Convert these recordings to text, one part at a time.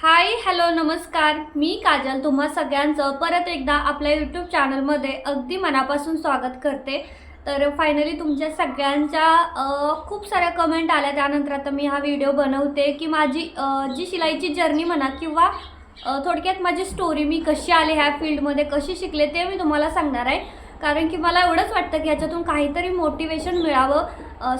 Hi hello नमस्कार. मी काजल. तुम्हा सगळ्यांचं परत एकदा आपल्या यूट्यूब चॅनलमध्ये अगदी मनापासून स्वागत करते. तर फायनली तुमच्या सगळ्यांच्या खूप साऱ्या कमेंट आल्या. त्यानंतर आता मी हा व्हिडिओ बनवते की माझी जी शिलाईची जर्नी म्हणा किंवा थोडक्यात माझी स्टोरी मी कशी आले ह्या फील्डमध्ये कशी शिकले ते मी तुम्हाला सांगणार आहे. कारण की मला एवढंच वाटतं की ह्याच्यातून काहीतरी मोटिवेशन मिळावं.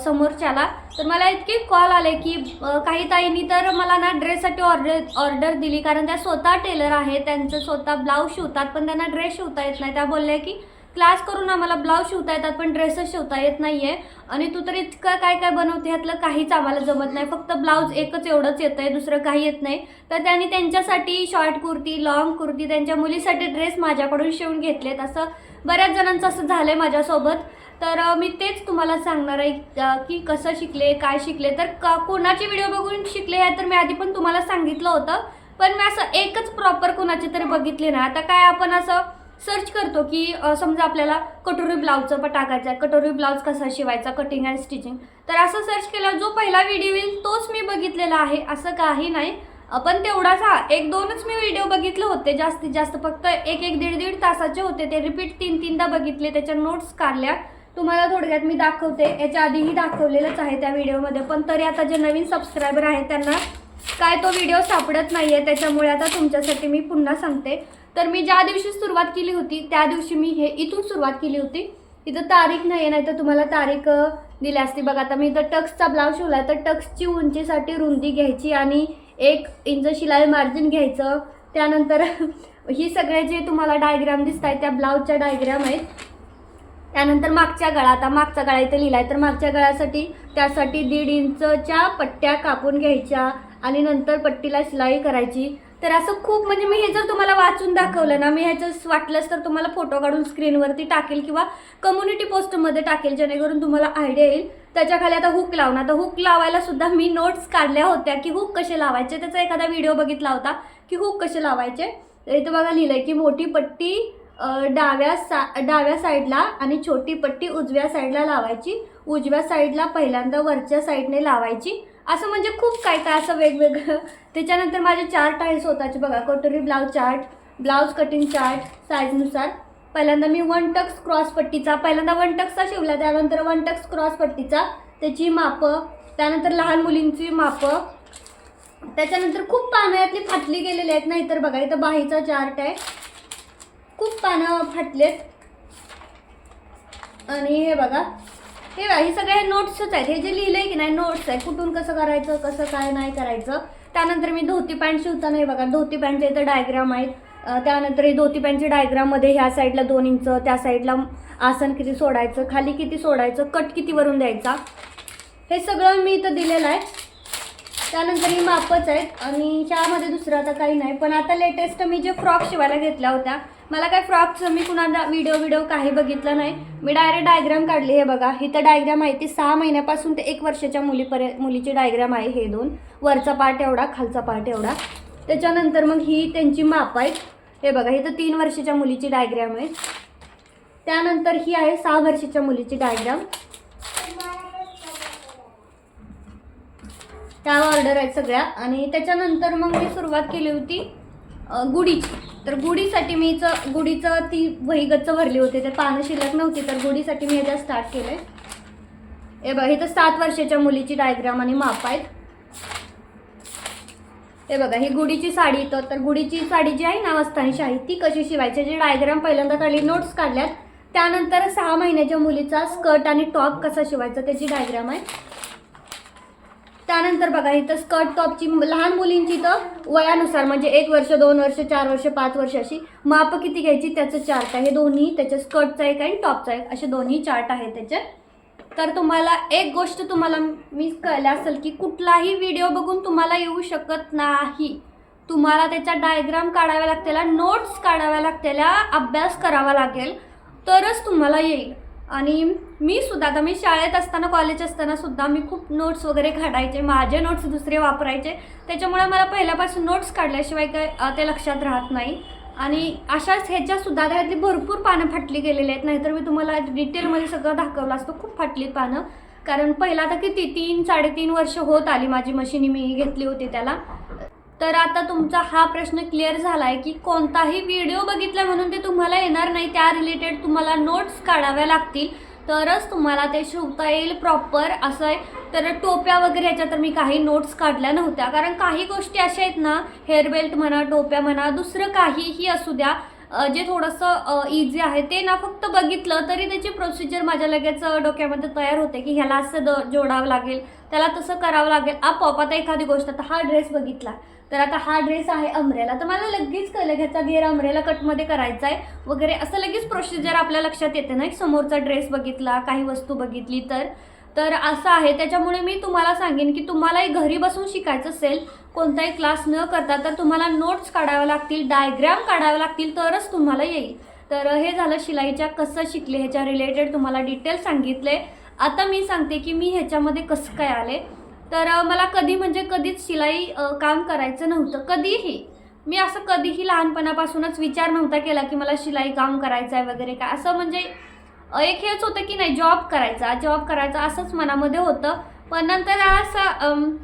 समोरच्याला. तर मला इतके कॉल आले की काही ताईंनी तर मला ना ड्रेससाठी ऑर्डर ऑर्डर दिली. कारण त्या स्वतः टेलर आहे त्यांचं स्वतः ब्लाऊज शिवतात पण त्यांना ड्रेस शिवता येत नाही. त्या बोलल्या की क्लास करून आम्हाला ब्लाऊज शिवता येतात पण ड्रेसच शिवता येत नाही आहे आणि तू तर इतकं काय काय बनवते? ह्यातलं काहीच आम्हाला जमत नाही. फक्त ब्लाऊज एकच एवढंच येतं आहे दुसरं काही येत नाही. तर त्यांनी त्यांच्यासाठी शॉर्ट कुर्ती लॉंग कुर्ती त्यांच्या मुलीसाठी ड्रेस माझ्याकडून शिवून घेतलेत. असं बऱ्याच जणांचं असं झालं आहे माझ्यासोबत. तर मी तेच तुम्हाला सांगणार आहे की कसं शिकले काय शिकले. तर का कोणाचे व्हिडिओ बघून शिकले हे तर मी आधी पण तुम्हाला सांगितलं होतं. पण मी असं एकच प्रॉपर कोणाचे तरी बघितले ना आता काय आपण असं सर्च करतो की समजा आपल्याला कटोरी ब्लाऊजचं पण टाकायचं आहे. कटोरी ब्लाऊज कसा शिवायचा? कटिंग अँड स्टिचिंग तर असं सर्च केल्यावर जो पहिला व्हिडिओ येईल तोच मी बघितलेला आहे. असं काही नाही. पण तेवढाच हा एक दोनच मी व्हिडिओ बघितले होते जास्तीत जास्त. फक्त एक एक दीड दीड तासाचे होते. ते रिपीट तीन तीनदा बघितले. त्याच्या नोट्स काढल्या. तुम्हाला थोडक्यात मी दाखवते. याच्या आधीही दाखवलेलंच आहे त्या व्हिडिओमध्ये. पण तरी आता जे नवीन सबस्क्रायबर आहेत त्यांना काय तो व्हिडिओ सापडत नाही आहे त्याच्यामुळे आता तुमच्यासाठी मी पुन्हा सांगते. तर मी ज्या दिवशी सुरुवात केली होती त्या दिवशी मी हे इथून सुरुवात केली होती. इथं तारीख नाही आहे नाही तर तुम्हाला तारीख दिली असती. बघा आता मी इथं टक्सचा ब्लाऊज शिवला तर टक्सची उंचीसाठी रुंदी घ्यायची आणि एक इंच शिलाई मार्जिन घ्यायचं. त्यानंतर ही सगळे जे तुम्हाला डायग्राम दिसत आहेत त्या ब्लाऊजच्या डायग्राम आहेत. त्यानंतर मागच्या गळा आता मागचा गळा इथे आहे तर मागच्या गळ्यासाठी त्यासाठी दीड इंचच्या पट्ट्या कापून घ्यायच्या आणि नंतर पट्टीला शिलाई करायची. तर असं खूप म्हणजे मी हे जर तुम्हाला वाचून दाखवलं ना मी ह्याचं वाटलंच तर तुम्हाला फोटो काढून स्क्रीनवरती टाकेल किंवा कम्युनिटी पोस्टमध्ये टाकेल जेणेकरून तुम्हाला आयडिया येईल. त्याच्याखाली आता हुक लावणार तर हुक लावायला सुद्धा मी नोट्स काढल्या होत्या की हुक कसे लावायचे. त्याचा एखादा व्हिडिओ बघितला होता की हुक कसे लावायचे. तर इथं बघा लिहिलं आहे की मोठी पट्टी डाव्या सा डाव्या साईडला आणि छोटी पट्टी उजव्या साईडला लावायची. उजव्या साईडला पहिल्यांदा वरच्या साईडने लावायची. असं म्हणजे खूप काय काय असं वेगवेगळं. त्याच्यानंतर माझे चार्ट आहे स्वतःचे बघा. कटोरी blouse chart blouse cutting chart साईजनुसार पहिल्यांदा मी वन टक्स क्रॉस पट्टीचा पहिल्यांदा वन टक्सचा शिवला त्यानंतर वन टक्स क्रॉस पट्टीचा. त्याची मापं त्यानंतर लहान मुलींची मापं. त्याच्यानंतर खूप पानं फाटली गेलेली आहेत. नाहीतर बघा इथं बाहीचा चार्ट आहे. खूप पानं फाटलेत. आणि हे बघा हे बघा हे सगळे नोट्सच आहेत. हे जे लिहिलंय की नाही नोट्स आहे कुठून कसं करायचं कसं काय नाही करायचं. त्यानंतर मी धोती पॅन्ट शिवताना हे बघा. धोती पॅन्टचे इथं डायग्राम आहेत. त्यानंतर हे धोती पॅन्टच्या डायग्राममध्ये ह्या साईडला दोन इंच त्या साईडला आसन किती सोडायचं खाली किती सोडायचं कट किती वरून द्यायचा. हे सगळं मी इथं दिलेलं आहे. त्यानंतर ही मापच आहेत. आणि ह्यामध्ये दुसरं आता काही नाही. पण आता लेटेस्ट मी जे फ्रॉक शिवायला घेतल्या होत्या मला काय फ्रॉकचं मी कुणाला व्हिडिओ व्हिडिओ काही बघितलं नाही. मी डायरेक्ट डायग्राम काढली हे बघा. इथं डायग्राम आहे ती सहा महिन्यापासून ते एक वर्षाच्या मुलीपर्यंत मुलीची डायग्राम आहे हे दोन. वरचा पार्ट एवढा खालचा पार्ट एवढा. त्याच्यानंतर मग ही त्यांची माप आहे. हे बघा इथं तीन वर्षाच्या मुलीची डायग्राम आहे. त्यानंतर ही आहे सहा वर्षाच्या मुलीची डायग्राम त्या ऑर्डर आहेत सगळ्या. आणि त्याच्यानंतर मग मी सुरुवात केली होती गुडीची गुढीची. तर गुढीसाठी मी च गुढीचं ती वही गच्च भरली होती तर पानं शिल्लक नव्हती तर गुढीसाठी मी ह्याच्यात स्टार्ट केलं आहे ए बघा इथं सात वर्षाच्या मुलीची डायग्राम आणि माप आहेत. हे बघा ही गुढीची साडी इथं तर गुढीची साडी जी आहे ना वस्तानी शाही ती कशी शिवायची? जी डायग्राम पहिल्यांदा खाली नोट्स काढल्यात. त्यानंतर सहा महिन्याच्या मुलीचा स्कर्ट आणि टॉप कसा शिवायचा त्याची डायग्राम आहे. त्यानंतर बघा इथं स्कर्ट टॉपची लहान मुलींची तर वयानुसार म्हणजे एक वर्ष दोन वर्ष चार वर्ष पाच वर्ष अशी माप किती घ्यायची त्याचं चार्ट आहे. हे दोन्ही त्याच्या स्कर्टचा एक आणि टॉपचा एक असे दोन्ही चार्ट आहे त्याचे तर तुम्हाला एक गोष्ट तुम्हाला मी कळलं असेल की कुठलाही व्हिडिओ बघून तुम्हाला येऊ शकत नाही. तुम्हाला त्याच्या डायग्राम काढाव्या लागतेला नोट्स काढाव्या लागतेल्या अभ्यास करावा लागेल तरच तुम्हाला येईल. आणि मी सुद्धा आता मी शाळेत असताना कॉलेज असताना सुद्धा मी खूप नोट्स वगैरे काढायचे माझे नोट्स दुसरे वापरायचे. त्याच्यामुळे मला पहिल्यापासून नोट्स काढल्याशिवाय काय ते लक्षात राहत नाही. आणि अशाच ह्याच्यासुद्धा त्यातली भरपूर पानं फाटली गेलेली आहेत. नाहीतर मी तुम्हाला डिटेलमध्ये सगळं दाखवलं असतं. खूप फाटली पानं. कारण पहिला तर किती तीन साडेतीन वर्ष होत आली माझी मशीनी मी घेतली होती त्याला. तर आता तुमचा हा प्रश्न क्लिअर झाला आहे की कोणताही व्हिडिओ बघितला म्हणून ते तुम्हाला येणार नाही. त्या रिलेटेड तुम्हाला नोट्स काढाव्या लागतील. तरच तुम्हाला ते शिवता येईल प्रॉपर असं आहे. तर टोप्या वगैरे ह्याच्या तर मी काही नोट्स काढल्या नव्हत्या. कारण काही गोष्टी अशा आहेत ना हेअर बेल्ट म्हणा टोप्या म्हणा दुसरं काहीही असू द्या. जे थोडंसं इझी आहे ते ना फक्त बघितलं तरी त्याची प्रोसिजर माझ्या लगेच डोक्यामध्ये तयार होते की ह्याला असं द जोडावं लागेल त्याला तसं करावं लागेल. आपोआप आता एखादी गोष्ट आता हा ड्रेस बघितला तर आता हा ड्रेस आहे अमरेला तर मला लगेच कळलं की ह्याचा घेर अमरेला कटमध्ये करायचा आहे वगैरे असं लगेच प्रोसिजर आपल्या लक्षात येते ना एक समोरचा ड्रेस बघितला काही वस्तू बघितली तर. तर असं आहे त्याच्यामुळे मी तुम्हाला सांगेन की तुम्हालाही घरी बसून शिकायचं असेल कोणताही क्लास न करता तर तुम्हाला नोट्स काढाव्या लागतील डायग्राम काढाव्या लागतील तरच तुम्हाला येईल. तर हे झालं शिलाईच्या कसं शिकले ह्याच्या रिलेटेड तुम्हाला डिटेल सांगितले. आता मी सांगते की मी ह्याच्यामध्ये कसं काय आले. तर मला कधी म्हणजे कधीच शिलाई काम करायचं नव्हतं. कधीही. मी असं कधीही लहानपणापासूनच विचार नव्हता केला की मला शिलाई काम करायचं आहे वगैरे काय. असं म्हणजे एक हेच होतं की नाही जॉब करायचा. जॉब करायचा असंच मनामध्ये होतं. पण नंतर असं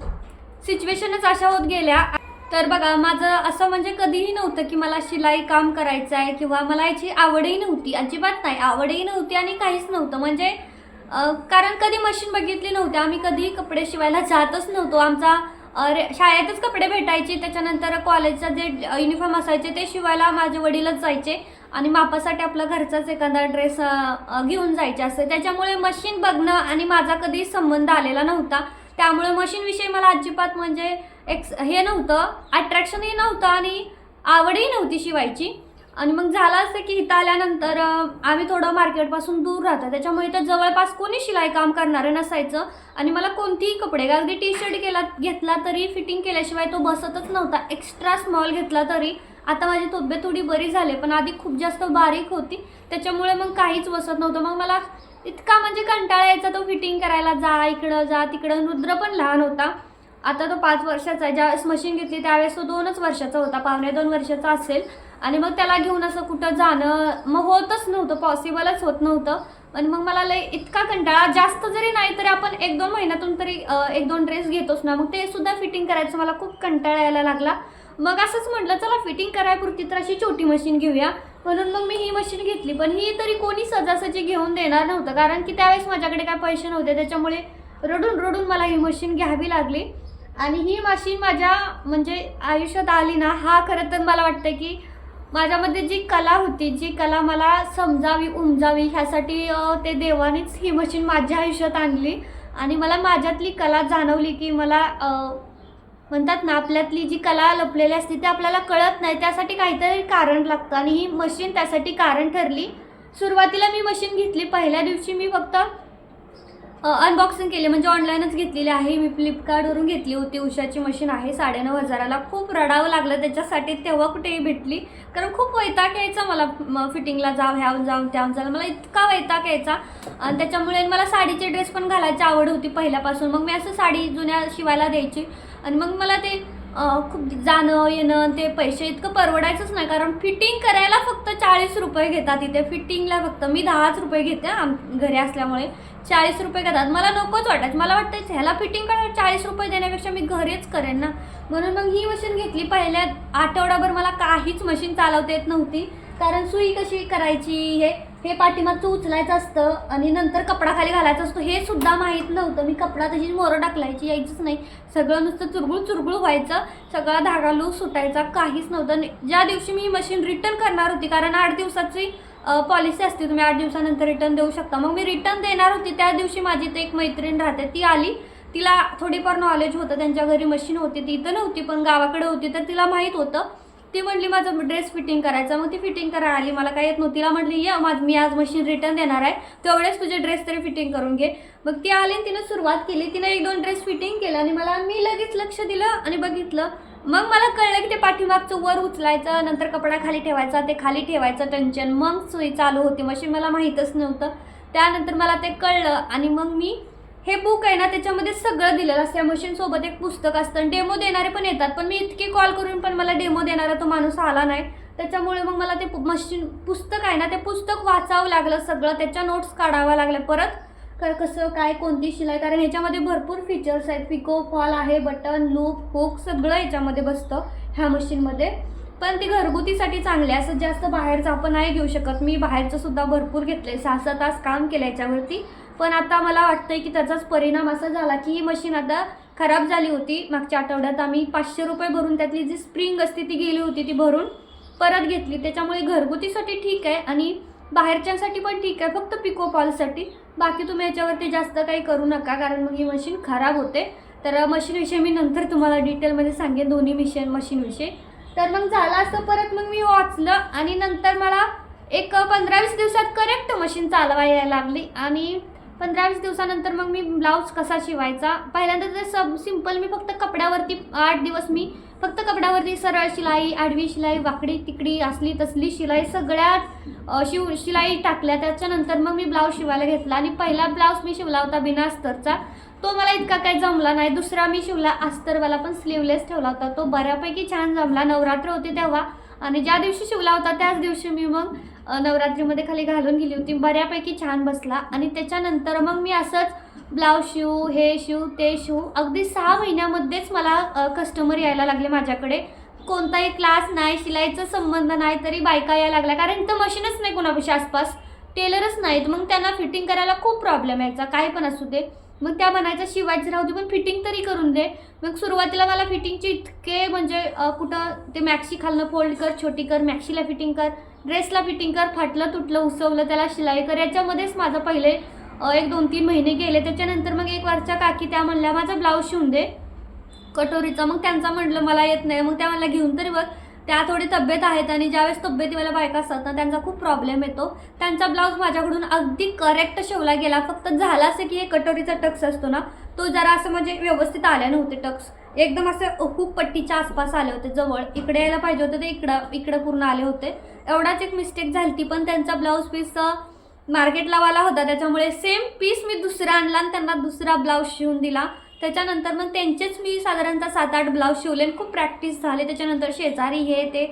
सिच्युएशनच अशा होत गेल्या. तर बघा माझं असं म्हणजे कधीही नव्हतं की मला शिलाई काम करायचं आहे किंवा मला याची आवडही नव्हती अजिबात नाही. आवडही नव्हती आणि काहीच नव्हतं. म्हणजे कारण कधी मशीन बघितली नव्हती. आम्ही कधी कपडे शिवायला जातच नव्हतो. आमचा रे- शाळेतच कपडे भेटायचे. त्याच्यानंतर कॉलेजचा जे युनिफॉर्म असायचे ते शिवायला माझे वडीलच जायचे आणि मापासाठी आपला घरचाच एखादा ड्रेस घेऊन जायचे. असं त्याच्यामुळे मशीन बघणं आणि माझा कधी संबंध आलेला नव्हता. त्यामुळे मशीनविषयी मला अजिबात म्हणजे एक्स हे नव्हतं अट्रॅक्शनही नव्हतं आणि आवडही नव्हती शिवायची. आणि मग झालं असं की इथं आल्यानंतर आम्ही थोडं मार्केटपासून दूर राहतो. त्याच्यामुळे इथं जवळपास कोणी शिलाई काम करणारं नसायचं. आणि मला कोणतीही कपडे अगदी टी शर्ट केला घेतला तरी फिटिंग केल्याशिवाय तो बसतच नव्हता. एक्स्ट्रा स्मॉल घेतला तरी. आता माझी तब्येत थोडी बरी झाली पण आधी खूप जास्त बारीक होती. त्याच्यामुळे मग काहीच बसत नव्हतं. मग मला इतका म्हणजे कंटाळा यायचा तो फिटिंग करायला जा इकडं जा तिकडं. रुद्र पण लहान होता. आता तो पाच वर्षाचा आहे. ज्यावेळेस मशीन घेतली त्यावेळेस तो दोनच वर्षाचा होता. पावणे दोन वर्षाचा असेल. आणि मग त्याला घेऊन असं कुठं जाणं मग होतच नव्हतं. पॉसिबलच होत नव्हतं. आणि मग मला लय इतका कंटाळा जास्त जरी नाही तरी आपण एक दोन महिन्यातून तरी एक दोन ड्रेस घेतोच ना. मग ते सुद्धा फिटिंग करायचं मला खूप कंटाळा यायला लागला. मग असंच म्हटलं चला फिटिंग करायपुरती तर अशी छोटी मशीन घेऊया. म्हणून मग मी ही मशीन घेतली. पण ही तरी कोणी सजासजी घेऊन देणार नव्हतं. कारण की त्यावेळेस माझ्याकडे काय पैसे नव्हते. त्याच्यामुळे रडून रडून मला ही मशीन घ्यावी लागली. आणि ही मशीन माझ्या म्हणजे आयुष्यात आली ना हा खरं तर मला वाटतं की माझ्यामध्ये जी कला होती जी कला मला समजावी उमजावी ह्यासाठी ते देवानेच ही मशीन माझ्या आयुष्यात आणली. आणि मला माझ्यातली कला जाणवली की मला म्हणतात ना आपल्यातली जी कला लपलेली असते ते आपल्याला कळत नाही. त्यासाठी काहीतरी कारण लागतं. आणि ही मशीन त्यासाठी कारण ठरली. सुरुवातीला मी मशीन घेतली. पहिल्या दिवशी मी फक्त अनबॉक्सिंग केले. म्हणजे ऑनलाईनच घेतलेली आहे. मी फ्लिपकार्टवरून घेतली होती. उषाची मशीन आहे. साडेनऊ हजाराला. खूप रडावं लागलं त्याच्यासाठी. तेव्हा कुठेही भेटली. कारण खूप वैताग यायचा मला फिटिंगला जाव ह्यावर जाऊन त्यावर जाऊन मला इतका वैताग यायचा. आणि त्याच्यामुळे मला साडीचे ड्रेस पण घालायची आवड होती पहिल्यापासून. मग मी असं साडी जुन्या शिवायला द्यायची. आणि मग मला ते खूप जाणं येणं ते पैसे इतकं परवडायचंच नाही. कारण फिटिंग करायला फक्त चाळीस रुपये घेतात इथे. फिटिंगला फक्त मी दहाच रुपये घेते आम घरी असल्यामुळे. चाळीस रुपये घेतात. मला नकोच वाटायचं. मला वाटतं ह्याला फिटिंग करायला चाळीस रुपये देण्यापेक्षा मी घरीच करेन ना. म्हणून मग ही मशीन घेतली. पहिल्या आठवडाभर मला काहीच मशीन चालवता येत नव्हती. कारण सुई कशी करायची हे हे पाठीमागचं उचलायचं असतं आणि नंतर कपडा खाली घालायचा असतो हे सुद्धा माहीत नव्हतं. मी कपडा तशीच मोरं टाकलायची यायचंच नाही. सगळं नुसतं चुरगुळ चुरगुळ व्हायचं सगळा धागा लूज सुटायचा काहीच नव्हतं. ज्या दिवशी मी मशीन रिटर्न करणार होती कारण आठ दिवसाची पॉलिसी असते तुम्ही आठ दिवसानंतर रिटर्न देऊ शकता. मग मी रिटर्न देणार होती त्या दिवशी माझी ते एक मैत्रीण राहते ती आली. तिला थोडीफार नॉलेज होतं त्यांच्या घरी मशीन होती ती इथं नव्हती पण गावाकडे होती तर तिला माहीत होतं. ती म्हटली माझं ड्रेस फिटिंग करायचं. मग ती फिटिंग करायला आली. मला काय येत नव्हती. तिला म्हटली ये माझ मी आज मशीन रिटर्न देणार आहे. तेवढेच तुझे ड्रेस तरी फिटिंग करून घे. मग ती आली आणि तिनं सुरुवात केली. तिनं एक दोन ड्रेस फिटिंग केलं आणि मला मी लगेच लक्ष दिलं आणि बघितलं. मग मला कळलं की ते पाठीमागचं वर उचलायचं नंतर कपडा खाली ठेवायचा ते खाली ठेवायचं टेन्शन मग सुई चालू होती. मशीन मला माहीतच नव्हतं. त्यानंतर मला ते कळलं आणि मग मी हे बुक आहे ना त्याच्यामध्ये सगळं दिलेलं असतं. या मशीनसोबत एक पुस्तक असतं डेमो देणारे पण येतात. पण मी इतके कॉल करून पण मला डेमो देणारा तो माणूस आला नाही. त्याच्यामुळे मग मला ते मशीन पुस्तक आहे ना ते पुस्तक वाचावं लागलं सगळं. त्याच्या नोट्स काढाव्या लागल्या. परत का कसं काय कोणती शिलाई? कारण ह्याच्यामध्ये भरपूर फीचर्स आहेत. पिको फॉल आहे बटन लूप हुक सगळं याच्यामध्ये बसतं ह्या मशीनमध्ये पण ती घरगुतीसाठी चांगली आहे. असं जास्त बाहेरचं आपण नाही घेऊ शकत. मी बाहेरचं सुद्धा भरपूर आहे सहा सहा तास काम केलं याच्यावरती. पण आता मला वाटतंय की त्याचाच परिणाम असा झाला की ही मशीन आता खराब झाली होती. मागच्या आठवड्यात आम्ही पाचशे रुपये भरून त्यातली जी स्प्रिंग असते ती गेली होती ती भरून परत घेतली. त्याच्यामुळे घरगुतीसाठी ठीक आहे आणि बाहेरच्यांसाठी पण ठीक आहे फक्त पिको फॉलसाठी बाकी तुम्ही याच्यावरती जास्त काही करू नका कारण मग ही मशीन खराब होते. तर मशीनविषयी मी नंतर तुम्हाला डिटेलमध्ये सांगेन दोन्ही मिशन मशीनविषयी तर मग झालं असं परत मग मी वाचलं आणि नंतर मला एक पंधरा वीस दिवसात करेक्ट मशीन चालवायला लागली आणि पंधरा वीस दिवसानंतर मग मी ब्लाऊज कसा शिवायचा? पहिल्यांदा तर सब सिंपल मी फक्त कपड्यावरती आठ दिवस मी फक्त कपड्यावरती सरळ शिलाई आडवी शिलाई वाकडी तिकडी असली तसली शिलाई सगळ्या शिव शिलाई टाकल्या. त्याच्यानंतर मग मी ब्लाऊज शिवायला घेतला. आणि पहिला ब्लाऊज मी शिवला होता बिना अस्तरचा तो मला इतका काही जमला नाही. दुसरा मी शिवला अस्तरवाला पण स्लीवलेस ठेवला होता. तो बऱ्यापैकी छान जमला. नवरात्र होते तेव्हा. आणि ज्या दिवशी शिवला होता त्याच दिवशी मी मग नवरात्रीमध्ये खाली घालून गेली होती. बऱ्यापैकी छान बसला. आणि त्याच्यानंतर मग मी असंच ब्लाऊज शिव हे शिव ते शिव. अगदी सहा महिन्यामध्येच मला कस्टमर यायला लागले माझ्याकडे. कोणताही क्लास नाही शिलाईचा संबंध नाही तरी बायका यायला लागल्या. कारण इथं मशीनच नाही कोणापाशी आसपास. टेलरच नाहीत. मग त्यांना फिटिंग करायला खूप प्रॉब्लेम यायचा. काय पण असू दे. मग त्या म्हणायच्या शिवायची राहू दे पण फिटिंग तरी करून दे. मग सुरुवातीला मला फिटिंगचे इतके म्हणजे कुठं ते मॅक्सी खालनं फोल्ड कर छोटी कर मॅक्सीला फिटिंग कर. ड्रेसला फिटिंग कर फाटलं तुटलं उसवलं त्याला शिलाई कर. याच्यामध्येच माझं पहिले एक दोन तीन महिने गेले. त्याच्यानंतर मग एक वरच्या काकी त्या म्हणल्या माझा ब्लाऊज शिवून दे. कटोरीचा. मग त्यांचा म्हटलं मला येत नाही. मग त्या म्हणल्या घेऊन तरी बघ. त्या थोडी तब्येत आहेत आणि ज्यावेळेस तब्येतीवाल्या बायका असतात ना त्यांचा खूप प्रॉब्लेम येतो. त्यांचा ब्लाऊज माझ्याकडून अगदी करेक्ट शिवला गेला. फक्त झाला असं की हे कटोरीचा टक्स असतो ना तो जरा असं म्हणजे व्यवस्थित आले नव्हते टक्स एकदम असं खूप पट्टीच्या आसपास आले होते जवळ. इकडे यायला पाहिजे होते ते इकडं इकडं पूर्ण आले होते. एवढाच एक मिस्टेक झाली ती पण त्यांचा ब्लाऊज पीस मार्केटला वाला होता. त्याच्यामुळे सेम पीस मी दुसरा आणला आणि त्यांना दुसरा ब्लाऊज शिवून दिला. त्याच्यानंतर मग त्यांचेच मी साधारणतः सात आठ ब्लाऊज शिवले खूप प्रॅक्टिस झाले. त्याच्यानंतर शेजारी हे ते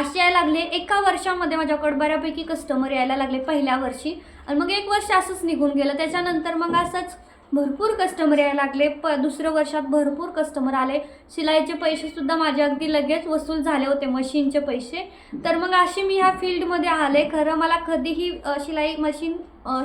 असे यायला लागले. एका वर्षामध्ये माझ्याकडे बऱ्यापैकी कस्टमर यायला लागले पहिल्या वर्षी. आणि मग एक वर्ष असंच निघून गेलं. त्याच्यानंतर मग असंच भरपूर कस्टमर यायला लागले. प दुसऱ्या वर्षात भरपूर कस्टमर आले. शिलाईचे पैसेसुद्धा माझे अगदी लगेच वसूल झाले होते मशीनचे पैसे. तर मग अशी मी ह्या फील्डमध्ये आले. खरं मला कधीही शिलाई मशीन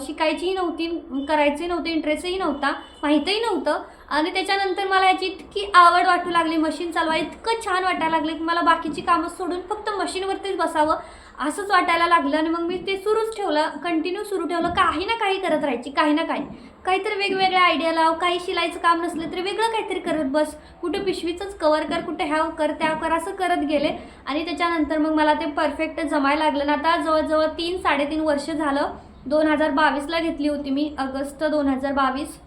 शिकायचीही नव्हती करायची नव्हती इंटरेस्टही नव्हता माहीतही नव्हतं. आणि त्याच्यानंतर मला याची इतकी आवड वाटू लागली. मशीन चालवा इतकं छान वाटायला लागलं की मला बाकीची कामं सोडून फक्त मशीनवरतीच बसावं. असंच वाटायला लागलं आणि मग मी ते सुरूच ठेवलं कंटिन्यू सुरू ठेवलं. काही ना काही करत राहायची काही ना काही. काहीतरी वेगवेगळ्या आयडिया लाव काही शिलाईचं काम नसलं तरी वेगळं काहीतरी करत बस. कुठे पिशवीचंच कवर कर कुठे ह्या कर त्या कर असं करत गेले. आणि त्याच्यानंतर मग मला ते परफेक्ट जमायला लागलं. ना आता जवळजवळ तीन साडेतीन वर्ष झालं. दोन हजार बावीसला घेतली होती मी ऑगस्ट दोन हजार बावीस.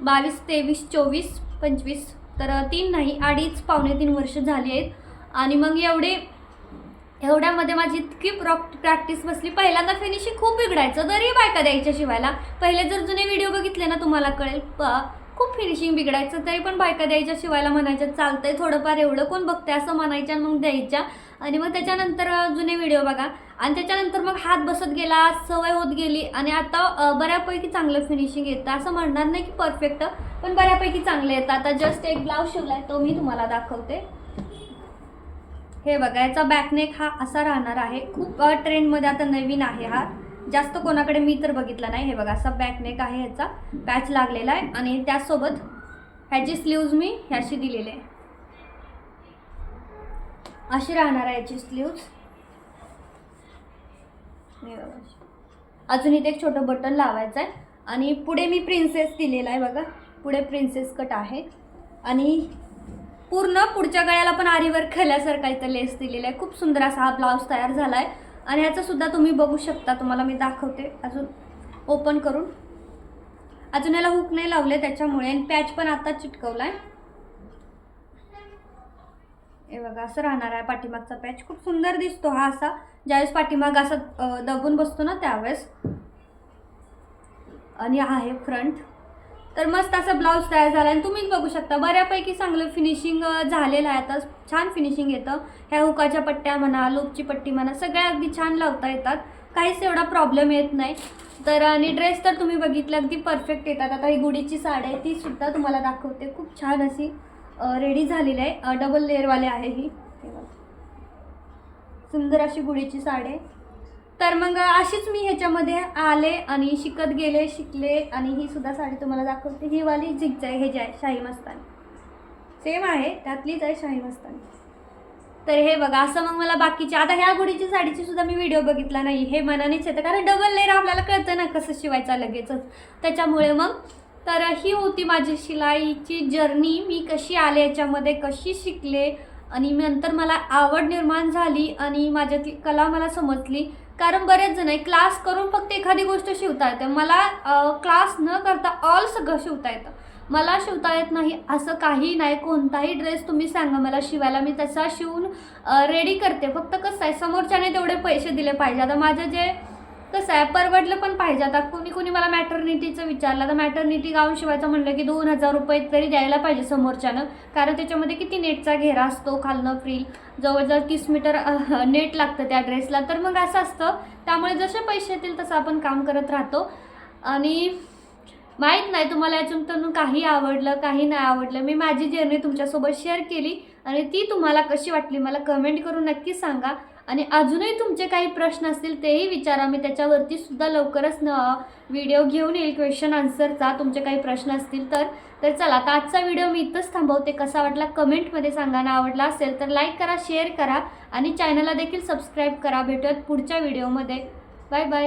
बावीस तेवीस चोवीस पंचवीस. तर तीन नाही अडीच पावणे तीन वर्ष झाली आहेत. आणि मग एवढे एवढ्यामध्ये माझी इतकी प्रॉ प्रॅक्टिस बसली. पहिल्यांदा फिनिशिंग खूप बिघडायचं. तरी बायका द्यायच्या शिवायला पहिले जर जुने व्हिडिओ बघितले ना तुम्हाला कळेल प खूप फिनिशिंग बिघडायचं. तरी पण बायका द्यायच्या शिवायला म्हणायच्या चालतंय थोडंफार एवढं कोण बघतंय असं म्हणायच्या आणि मग द्यायच्या. आणि मग त्याच्यानंतर जुने व्हिडिओ बघा. आणि त्याच्यानंतर मग हात बसत गेला सवय होत गेली. आणि आता बऱ्यापैकी चांगलं फिनिशिंग येतं. असं म्हणणार नाही की परफेक्ट पण बऱ्यापैकी चांगलं येतं. आता जस्ट एक ब्लाऊज शिवलाय तो मी तुम्हाला दाखवते. हे बघा याचा बॅकनेक हा असा राहणार आहे. खूप ट्रेंडमध्ये आता नवीन आहे हा. जास्त कोणाकडे मी तर बघितला नाही. हे बघा असा बॅकनेक आहे ह्याचा पॅच लागलेला आहे. आणि त्याचसोबत ह्याची स्लीव्ज मी ह्याशी दिलेले आहे. अशी राहणार आहे याची स्लीव्ज अजून इथे एक छोटं बटन लावायचं आहे. आणि पुढे मी प्रिन्सेस दिलेला आहे बघा. पुढे प्रिन्सेस कट आहे. आणि पूर्ण पुढच्या गळ्याला पण आरीवर खेळल्यासारखा इथं लेस दिलेला आहे. खूप सुंदर असा हा ब्लाऊज तयार झाला आहे आणि ह्याचं सुद्धा तुम्ही बघू शकता. तुम्हाला मी दाखवते. अजून ओपन करून. अजून याला हुक नाही लावले त्याच्यामुळे. आणि पॅच पण आता चिटकवला आहे हे बघा असं राहणार आहे पाठीमागचा पॅच खूप सुंदर दिसतो हा असा. ज्यावेळेस पाठीमाग असा दबून बसतो ना त्यावेळेस. आणि हा आहे फ्रंट तर मस्त असा ब्लाऊज तयार झाला. आणि तुम्हीच बघू शकता बऱ्यापैकी चांगलं फिनिशिंग झालेलं आहे आता. छान फिनिशिंग येतं. ह्या हुकाच्या पट्ट्या म्हणा लूपची पट्टी म्हणा सगळ्या अगदी छान लावता येतात. काहीच एवढा प्रॉब्लेम येत नाही. तर आणि ड्रेस तर तुम्ही बघितलं अगदी परफेक्ट येतात. आता ही गुढीची साडी आहे ती सुद्धा तुम्हाला दाखवते. खूप छान अशी रेडी झालेली आहे. डबल लेअरवाले आहे ही. सुंदर अशी गुढीची साडी आहे. तर मग अशीच मी ह्याच्यामध्ये आले आणि शिकत गेले शिकले आणि ही सुद्धा साडी तुम्हाला दाखवते. ही वाली जिग्ज आहे हे जे आहे शाही मस्तानी. सेम आहे त्यातलीच आहे शाही मस्तानी. तर हे बघा असं मग मला बाकीची आता ह्या गुढीची साडीची सुद्धा मी व्हिडिओ बघितला नाही. हे मनानेच येतं कारण डबल लेअर आपल्याला कळतं ना कसं शिवायचा लगेचच. त्याच्यामुळे मग तर ही होती माझी शिलाईची जर्नी मी कशी आले याच्यामध्ये कशी शिकले आणि नंतर मला आवड निर्माण झाली आणि माझ्यातली कला मला समजली. कारण बरेच जण आहे क्लास करून फक्त एखादी गोष्ट शिवता येते मला क्लास न करता ऑल सगळं शिवता येतं. मला शिवता येत नाही असं काही नाही कोणताही ड्रेस तुम्ही सांगा मला शिवायला मी तसा शिवून रेडी करते. फक्त कसं आहे समोरच्याने तेवढे पैसे दिले पाहिजे. आता माझं जे कसं आहे परवडलं पण पाहिजे. आता कोणी कोणी मला मॅटर्निटीचं विचारलं तर मॅटर्निटी गाऊन शिवायचं म्हणलं की दोन हजार रुपये तरी द्यायला पाहिजे समोरच्यानं. कारण त्याच्यामध्ये किती नेटचा घेरा असतो खालनं फ्रील जवळजवळ तीस मीटर नेट लागतं त्या ड्रेसला तर मग असं असतं त्यामुळे जसे पैसे येतील तसं आपण काम करत राहतो. आणि माहीत नाही तुम्हाला याच्यातून काही आवडलं काही नाही आवडलं. मी माझी जर्नी तुमच्यासोबत शेअर केली आणि ती तुम्हाला कशी वाटली मला कमेंट करून नक्की सांगा. आणि अजूनही तुमचे काही प्रश्न असतील तेही विचारा. मी त्याच्यावरती सुद्धा लवकरच न व्हिडिओ घेऊन येईल क्वेश्चन आन्सरचा तुमचे काही प्रश्न असतील तर तर चला. आता आजचा व्हिडिओ मी इथंच थांबवते. कसा वाटला कमेंटमध्ये सांगा ना आवडला असेल तर लाईक करा शेअर करा आणि चॅनलला देखील सबस्क्राईब करा. भेटूयात पुढच्या व्हिडिओमध्ये बाय बाय